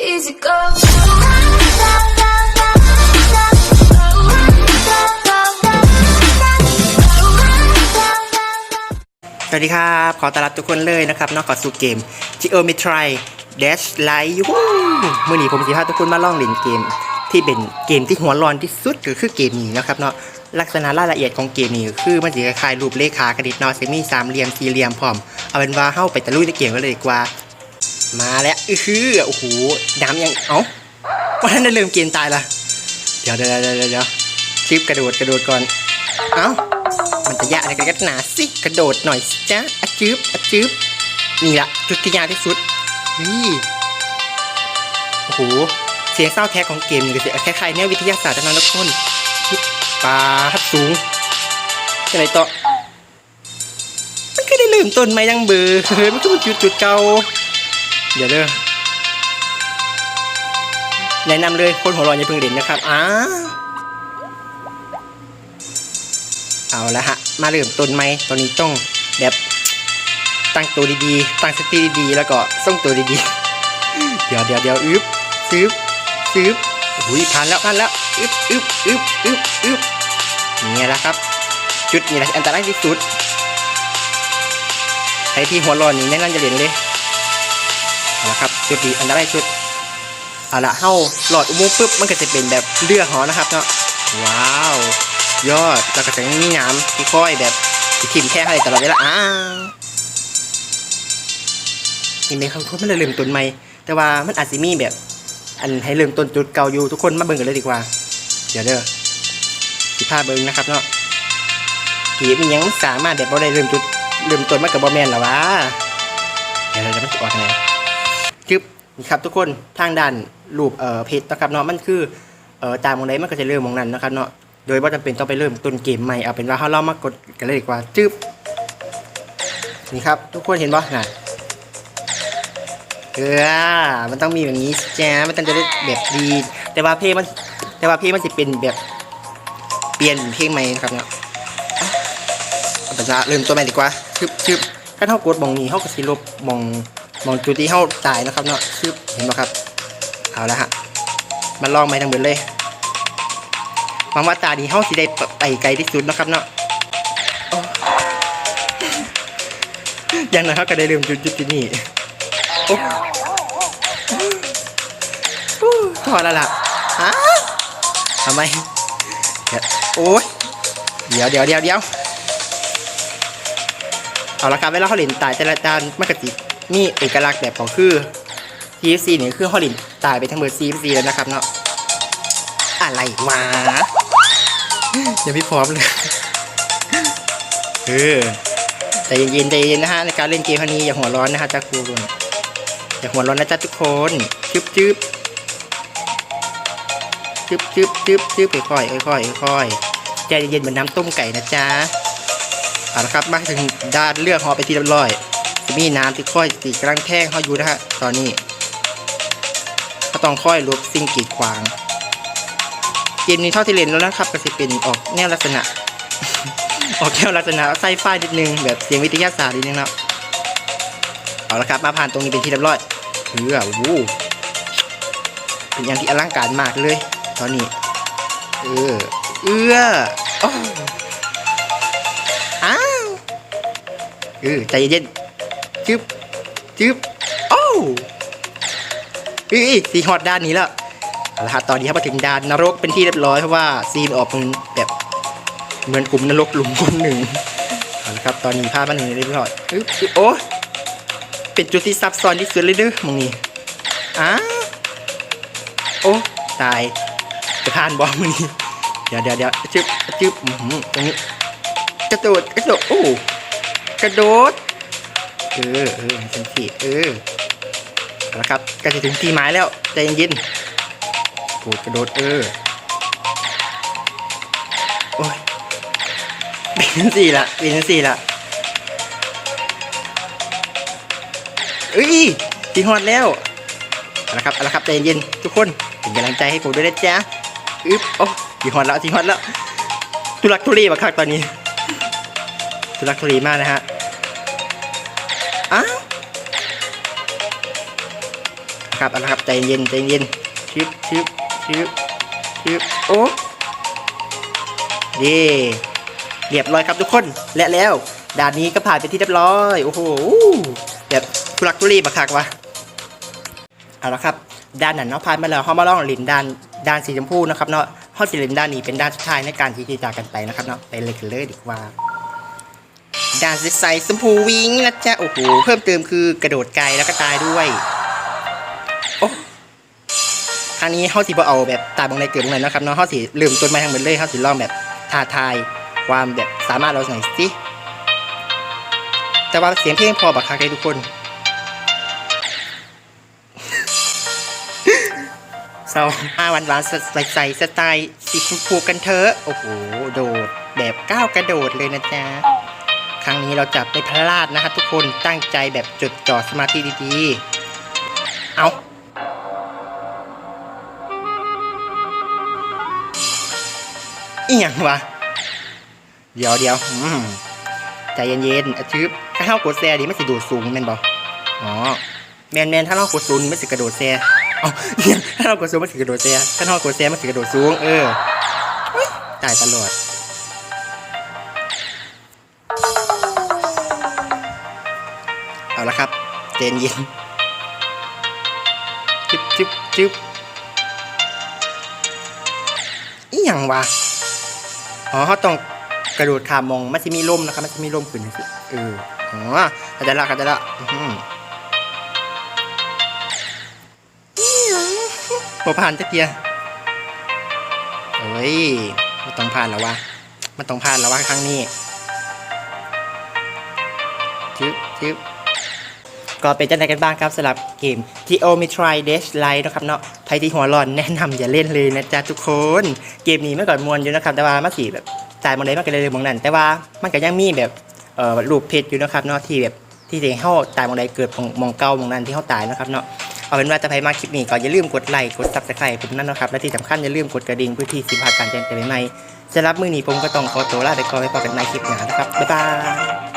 easy go. สวัสดีครับ ขอต้อนรับทุกคนเลยนะครับนอกจากสู่เกม Geometry Dash Light ยูฮูมื่อนี้ผมสิพาทุกคนมาล่องเล่นเกม ที่เป็นเกมที่หัวร้อนที่สุดก็คือเกมนี้นะครับเนาะลักษณะรายละเอียดของเกมนี้คือมันจะคล้ายรูปเลขากระดิษฐ์เนาะจะมีสามเหลี่ยมสี่เหลี่ยมพร้อมเอาเป็นว่าเข้าไปตะลุยในเกมกันเลยดีกว่า มาแล้วอือคือโอ้โหน้ำยังเอ้าว่าท่านได้ลืมเกมตายละเดี๋ยวเดี๋ยวเดี๋ยวเดี๋ยวชิปกระโดดกระโดดก่อนเอ้ามันจะยากอะไรกันกันหนาสิกระโดดหน่อยสิจ้าอะจืบอะจืบนี่ละจุดที่ยากที่สุดนี่โอ้โหเสียงเศร้าแท้ของเกมนี่ก็เสียคล้ายๆแนววิทยาศาสตร์นั้นทุกคนปลาทับสูงจะไหนต่อมันก็ได้ลืมต้นไม้ยังเบอร์เฮ้ยมันก็เป็นจุดจุดเก่า เดี๋ยวเด้อแนะนำเลยคนหัวร้อนอย่าเพิ่งเด่นนะครับอ้าเอาละฮะ มาเริ่มต้นไหมตอนนี้ต้องแบบตั้งตัวดีๆ ตั้งสติดีๆ แล้วก็ส่งตัวดีๆ เดี๋ยวเดี๋ยวเดี๋ยวอึบซึบซึบอุ้ยผ่านแล้วผ่านแล้วอึบอึบอึบอึบอึบนี่แหละครับ จุดนี้แหละอันตรายที่สุดใครที่หัวร้อนนี่แนะนำจะเรียนเลย เอาละครับจุดนี้อันตรายสุดเอาละเข้าหลอดอุโมงค์ปุ๊บมันก็จะเป็นแบบเรือหอนะครับเนาะว้าวยอดแล้วก็จะมีน้ำที่ค่อยแบบที่มแค่ให้ตลอดเวลาอ้าวนี่ไหมครับทุกคนมันเลยเริ่มต้นใหม่แต่ว่ามันอาจจะมีแบบ อันให้เริ่มต้นจุดเก่าอยู่ทุกคนมาเบิ่งกันเลยดีกว่า เดี๋ยวเด้อสิพาเบิ่งนะครับเนาะเกมมันยังสามารถแบบบ่ได้เริ่มจุดเริ่มต้นมากับบอแมนหรอวะเดี๋ยวเราจะมันจะออกทางไหน ครับทุกคนทางด้านรูปเอ่อเพจนะครับเนาะมันคือเอ่อตามมองใดมันก็จะเริ่มมองนั้นนะครับเนาะโดยว่าจำเป็นต้องไปเริ่มต้นเกมใหม่เอาเป็นว่าเราเรามากดกันเลยดีกว่าจึ๊บนี่ครับ ทุกคนเห็นปะน่ะเออมันต้องมีแบบนี้แจ้มันต้องจะได้แบบดี แต่ว่าเพลงมัน แต่ว่าเพลงมันจะเป็นแบบเปลี่ยนเพลงใหม่นะครับเนาะเอาเป็นว่าเริ่มต้นใหม่ดีกว่าชึบชึบถ้าเท่ากดมองนี้เขาก็สิลบมอง มองจุดที่เขาตายนะครับเนาะชึบเห็นปะครับ เอาละฮะมาลองใหม่ทั้งหมดเลยหวังว่าตาดีเฮาสิได้ไปไกลที่สุดนะครับเนาะย่างนั้นเขาก็ได้ลืมจุดจุดที่นี่โอ้ฮู้พอแล้วล่ะฮะทำไมโอ้ยเดี๋ยวเดี๋ยวเดี๋ยวเดี๋ยวเอาละครับเวลาเขาเล่นตายแต่ละจานมันก็สิก มีเอกลักษณ์แบบของคือ TFC นี่คือเขาเล่นตายไปทั้งเบอร์ CFC แล้วนะครับเนาะอะไรวะยังไม่พร้อมเลยเออใจเย็นๆใจเย็นนะฮะในการเล่นเกมครั้งนี้อย่าหัวร้อนนะฮะจ้าครูนอย่าหัวร้อนนะจ๊ะทุกคนจึ๊บจึ๊บจึ๊บจึ๊บจึ๊บจึ๊บค่อยๆค่อยๆค่อยๆใจเย็นๆเหมือนน้ำต้มไก่นะจ๊ะเอาละครับมาถึงด้านเลือกหอไปที่เรียบร้อยจะ มีน้ำที่ค่อยตีกลังแท่งเขาอยู่นะฮะตอนนี้ก็ต้องค่อยลบสิ่งกีดขวาง เกมนี้เท่าที่เล่นแล้วนะครับ ก็จะเป็นออกแนวลักษณะ ออกแนวลักษณะไซไฟนิดนึงแบบเสียงวิทยาศาสตร์นิดนึงเนาะเอาละครับมาผ่านตรงนี้เป็นที่เรียบร้อยเฮือวู้เป็นอย่างที่อลังการมากเลย ตอนนี้ เออเอื้ออ้าวเออใจเย็น จึ๊บจึ๊บโอ้อ้ยสีฮอตด้านนี้แล้วเอาละครับตอนนี้ครับมาถึงด่านนรกเป็นที่เรียบร้อยเพราะว่าซีนออกมันแบบเหมือนกลุ่มนรกหลุมคนหนึ่งเอาละครับตอนนี้ภาพมันถึงเรียบร้อยอึ๊บอึ๊บโอ้เป็นจุดที่ซับซ้อนที่สุดเลยเด้อมองนี่อ้าโอ้ตายจะผ่านบอลมือนี้เดี๋ยวเดี๋ยวเดี๋ยวจึ๊บจึ๊บตรงนี้กระโดดกระโดดโอ้กระโดด ออเออให้ฉันทีเออเอาละครับใกล้จะถึงที่หมายแล้วใจเย็นๆกูดกระโดดเออโอ้ยเป็นสี่ละเป็นสี่ละเอ้ยทีฮอดแล้วเอาละครับเอาละครับใจเย็นๆทุกคนเป็นกำลังใจให้ผมด้วยนะจ๊ะอึ๊บโอ้ทีฮอดแล้วทีฮอดแล้วทุลักทุเลมากครับตอนนี้ทุลักทุเลมากนะฮะ อ้าวครับเอาละครับใจเย็นใจเย็นชึบชึบชึบชึบโอ้เย่เรียบร้อยครับทุกคนและแล้วด่านนี้ก็ผ่านไปที่เรียบร้อยโอ้โหแบบทุลักทุเลมาคักวะเอาละครับด้านนั้นเนาะผ่านมาแล้วเขามาล่องลินด้านด้านสีชมพูนะครับเนาะห้องสีลินด้านนี้เป็นด้านสุดท้ายในการที่จะจากกันไปนะครับเนาะไปเลยกันเลยดีกว่า ด่านใสๆชมพูวิงนะจ๊ะ โอ้โห เพิ่มเติมคือกระโดดไกลแล้วก็ตายด้วย โอ้ครั้งนี้เฮาสิบ่เอาแบบตายบางในเกิดบางในนะครับเนาะเฮาสิลืมต้นไม้ทั้งหมดเลยเฮาสิลองแบบท้าทายความแบบสามารถเราหน่อยสิแต่ว่าเสียงเพลงพอบักคักเลยทุกคน เศร้าอาวันหวานใส่ใส่สไตล์สีชมพูกันเถอะ โอ้โห โดดแบบก้าวกระโดดเลยนะจ๊ะ รั้งนี้เราจะไม่พลาดนะครับทุกคนตั้งใจแบบจดจ่อสมาธิดีๆ เอาอีหยังวะ เดี๋ยวเดี๋ยวใจเย็นๆอะชึบถ้าเท่ากดแซ่ดีไม่สิโดดสูงแม่นบออ๋อแมนแมนถ้าเรากดสูงนี่ไม่สิกระโดดแซ่เอาถ้าเรากดสูงไม่สิกระโดดแซ่ถ้าเรากดแซ่ไม่สิกระโดดสูง เออเฮ้ยตายตลอด เอาละครับเจนเย็นจึ๊บจึ๊บจึ๊บอีหยังวะอ๋อเขาต้องกระโดดขามมองมันจะมีร่มนะครับมันจะมีร่มขึ้นสิเอออ๋อเข้าใจละเข้าใจละอื้อหืออีหยังบ่ผ่านจักเกียร์เฮ้ยมันต้องผ่านแล้ววะมันต้องผ่านแล้ววะครั้งนี้จึ๊บจึ๊บ ก็เป็นจังไดกันบ้างครับสำหรับเกม t o m i t r y Dash Light นะครับเนาะใครที่หัวร้อนแนะนำอย่าเล่นเลยนะจ๊ะทุกคน เกมนี้เมื่อก่อนมวนอยู่นะครับแต่ว่ามันสีแบบจ่ายมองใดมันก็เลยมองนั้นแต่ว่ามันก็ยังมีแบบเอ่อรูปเพชรอยู่นะครับเนาะที่แบบที่จะให้เฮาตายมองใดเกิดมองเก่ามองนั้นที่เฮาตายนะครับเนาะเอาเป็นว่าจะไปมาคลิปนี้ก็อย่าลืมกดไลค์กด Subscribe ผมนั่นนะครับและที่สำคัญอย่าลืมกดกระดิ่งเพื่อที่สิพลาการแจ้งเตือนใหม่ๆสำหรับมื้อนี้ผมก็ต้องขอตัวลาไปก่อนไปพบกันในคลิปหน้านะครับบ๊ายบาย